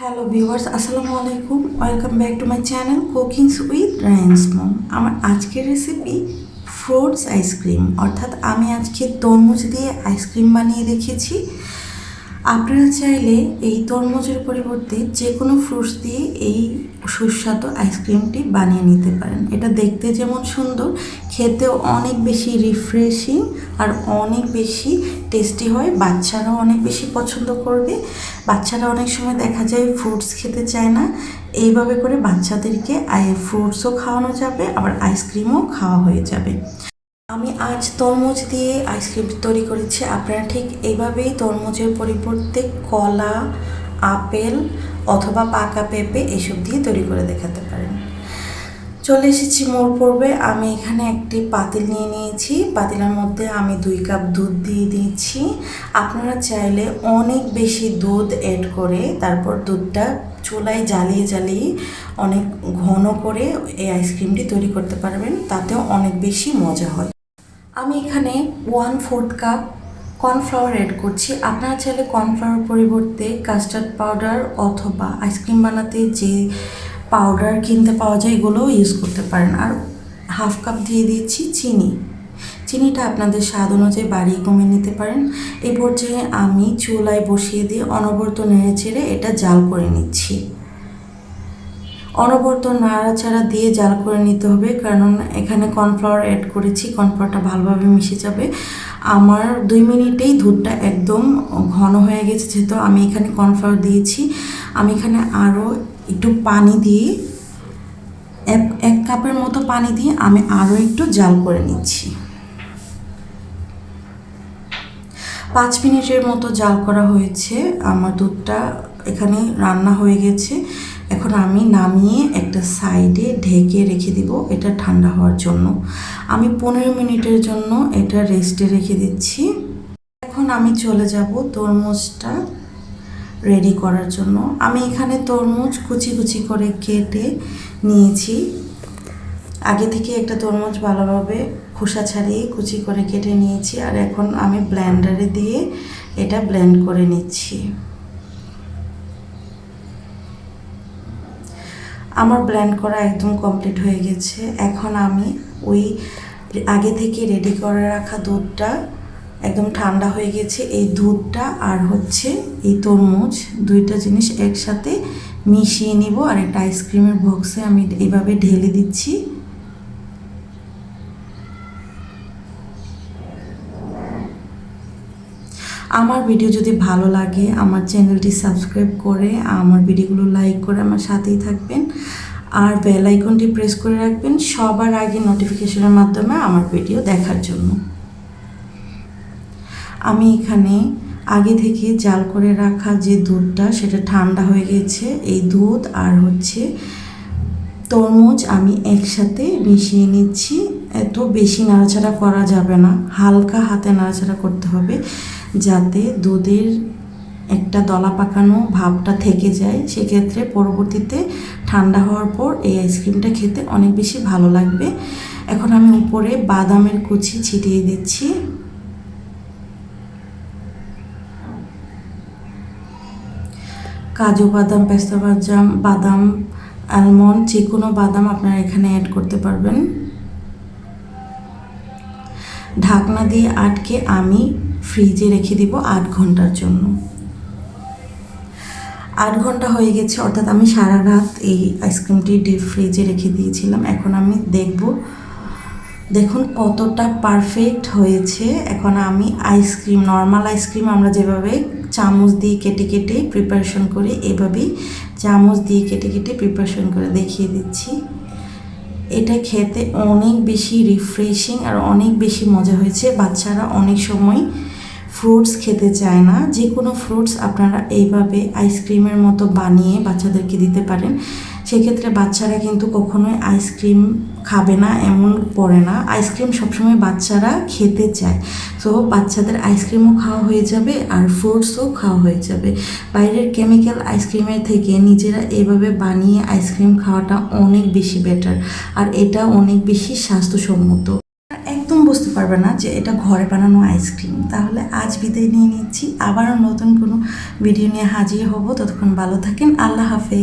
Hello viewers আসসালামু আলাইকুম। Welcome back to my channel cookings with Rayan's mom আমার আজকের রেসিপি ফ্রুটস আইসক্রিম অর্থাৎ আমি আজকে তরমুজ দিয়ে আইসক্রিম বানিয়ে রেখেছি। আপনারা চাইলে এই তরমুজের পরিবর্তে যে কোনো ফ্রুটস দিয়ে এই সুস্বাদু আইসক্রিমটি বানিয়ে নিতে পারেন। এটা দেখতে যেমন সুন্দর, খেতেও অনেক বেশি রিফ্রেশিং আর অনেক বেশি টেস্টি হয়, বাচ্চারাও অনেক বেশি পছন্দ করবে। বাচ্চারা অনেক সময় দেখা যায় ফ্রুটস খেতে চায় না। এইভাবে করে বাচ্চাদেরকে আই ফ্রুটসও খাওয়ানো যাবে, আবার আইসক্রিমও খাওয়া হয়ে যাবে। আমি আজ তরমুজ দিয়ে আইসক্রিম তৈরি করেছি। আপনারা ঠিক এইভাবেই তরমুজের পরিবর্তে কলা, আপেল অথবা পাকা পেঁপে এসব দিয়ে তৈরি করে দেখাতে পারেন। চলে এসেছি মোর পর্বে। আমি এখানে একটি পাতিল নিয়ে নিয়েছি। পাতিলের মধ্যে আমি দুই কাপ দুধ দিয়ে দিয়েছি। আপনারা চাইলে অনেক বেশি দুধ অ্যাড করে তারপর দুধটা চুলায় জ্বালিয়ে জ্বালিয়ে অনেক ঘন করে এই আইসক্রিমটি তৈরি করতে পারবেন। তাতেও অনেক বেশি মজা হয়। আমি এখানে one fourth cup cornflour add করছি। আপনারা চাইলে কর্নফ্লাওয়ার পরিবর্তে কাস্টার্ড পাউডার অথবা আইসক্রিম বানাতে যে পাউডার কিনতে পাওয়া যায় এগুলোও ইউজ করতে পারেন। আর হাফ কাপ দিয়ে দিচ্ছি চিনি। চিনিটা আপনাদের স্বাদ অনুযায়ী বাড়িয়ে কমিয়ে নিতে পারেন। এই পর্যায়ে আমি চুলায় বসিয়ে দিয়ে অনবরত নেড়ে ছেড়ে এটা জাল করে নিচ্ছি। অনবরত নাড়াচাড়া দিয়ে জাল করে নিতে হবে, কারণ এখানে কর্নফ্লাওয়ার অ্যাড করেছি কর্নফ্লাওয়ারটা ভালোভাবে মিশে যাবে। আমার দুই মিনিটেই দুধটা একদম ঘন হয়ে গেছে, যেহেতু আমি এখানে কর্নফ্লাওয়ার দিয়েছি। আমি এখানে আরও একটু পানি দিয়ে, এক এক কাপের মতো পানি দিয়ে আমি আরও একটু জাল করে নিচ্ছি। পাঁচ মিনিটের মতো জাল করা হয়েছে, আমার দুধটা এখানে রান্না হয়ে গেছে। এখন আমি নামিয়ে একটা সাইডে ঢেকে রেখে দিব, এটা ঠান্ডা হওয়ার জন্য। আমি পনেরো মিনিটের জন্য এটা রেস্টে রেখে দিচ্ছি। এখন আমি চলে যাব তরমুজটা রেডি করার জন্য। আমি এখানে তরমুজ কুচি কুচি করে কেটে নিয়েছি। আগে থেকে একটা তরমুজ ভালোভাবে খোসা ছাড়িয়ে কুচি করে কেটে নিয়েছি আর এখন আমি ব্লেন্ডারে দিয়ে এটা ব্লেন্ড করে নিচ্ছি। আমার ব্লেন্ড করা একদম কমপ্লিট হয়ে গেছে। এখন আমি ওই আগে থেকে রেডি করে রাখা দুধটা একদম ঠান্ডা হয়ে গেছে। এই দুধটা আর হচ্ছে এই তরমুজ দুইটা জিনিস একসাথে মিশিয়ে নিব আর একটা আইসক্রিমের বক্সে আমি এইভাবে ঢেলে দিচ্ছি। আমার ভিডিও যদি ভালো লাগে, আমার চ্যানেলটি সাবস্ক্রাইব করে, আমার ভিডিওগুলো লাইক করে আমার সাথেই থাকবেন। আর বেল আইকনটি প্রেস করে রাখবেন সবার আগে নোটিফিকেশনের মাধ্যমে আমার ভিডিও দেখার জন্য। আমি এখানে আগে থেকে জাল করে রাখা যে দুধটা, সেটা ঠান্ডা হয়ে গেছে, এই দুধ আর হচ্ছে তরমুজ আমি একসাথে মিশিয়ে নিচ্ছি। এত বেশি নাড়াচাড়া করা যাবে না, হালকা হাতে নাড়াচাড়া করতে হবে যাতে দুধের একটা দলা পাকানো ভাবটা থেকে যায়। সেক্ষেত্রে পরবর্তীতে ঠান্ডা হওয়ার পর এই আইসক্রিমটা খেতে অনেক বেশি ভালো লাগবে। এখন আমি উপরে বাদামের কুচি ছিটিয়ে দিচ্ছি। কাজু, বাদাম, পেস্তা, বাদাম বাদাম আলমন্ড যে কোনো বাদাম আপনারা এখানে অ্যাড করতে পারবেন। ঢাকনা দিয়ে আটকে আমি ফ্রিজে রেখে দিব আট ঘণ্টার জন্য। আট ঘণ্টা হয়ে গেছে, অর্থাৎ আমি সারা রাত এই আইসক্রিমটি ডিপ ফ্রিজে রেখে দিয়েছিলাম। এখন আমি দেখব, দেখুন কতটা পারফেক্ট হয়েছে। এখন আমি আইসক্রিম নর্মাল আইসক্রিম আমরা যেভাবে চামচ দিয়ে কেটে কেটে প্রিপারেশন করে এভাবেই চামচ দিয়ে কেটে কেটে প্রিপারেশন করে দেখিয়ে দিচ্ছি। এটা খেতে অনেক বেশি রিফ্রেশিং আর অনেক বেশি মজা হয়েছে। বাচ্চারা অনেক সময় ফ্রুটস খেতে চায় না। যে কোনো ফ্রুটস আপনারা এইভাবে আইসক্রিমের মতো বানিয়ে বাচ্চাদেরকে দিতে পারেন। সেক্ষেত্রে বাচ্চারা কিন্তু কখনোই আইসক্রিম খাবে না, এমন পড়ে না। আইসক্রিম সবসময় বাচ্চারা খেতে চায়। তো বাচ্চাদের আইসক্রিমও খাওয়া হয়ে যাবে আর ফ্রুটসও খাওয়া হয়ে যাবে। বাইরের কেমিক্যাল আইসক্রিমের থেকে নিজেরা এভাবে বানিয়ে আইসক্রিম খাওয়াটা অনেক বেশি বেটার আর এটা অনেক বেশি স্বাস্থ্যসম্মত। একদম বুঝতে পারবে না যে এটা ঘরে বানানো আইসক্রিম তাহলে আজ বিদায় নিয়ে নিচ্ছি। আবারও নতুন কোনো ভিডিও নিয়ে হাজির হব। ততক্ষণ ভালো থাকেন। আল্লাহ হাফেজ।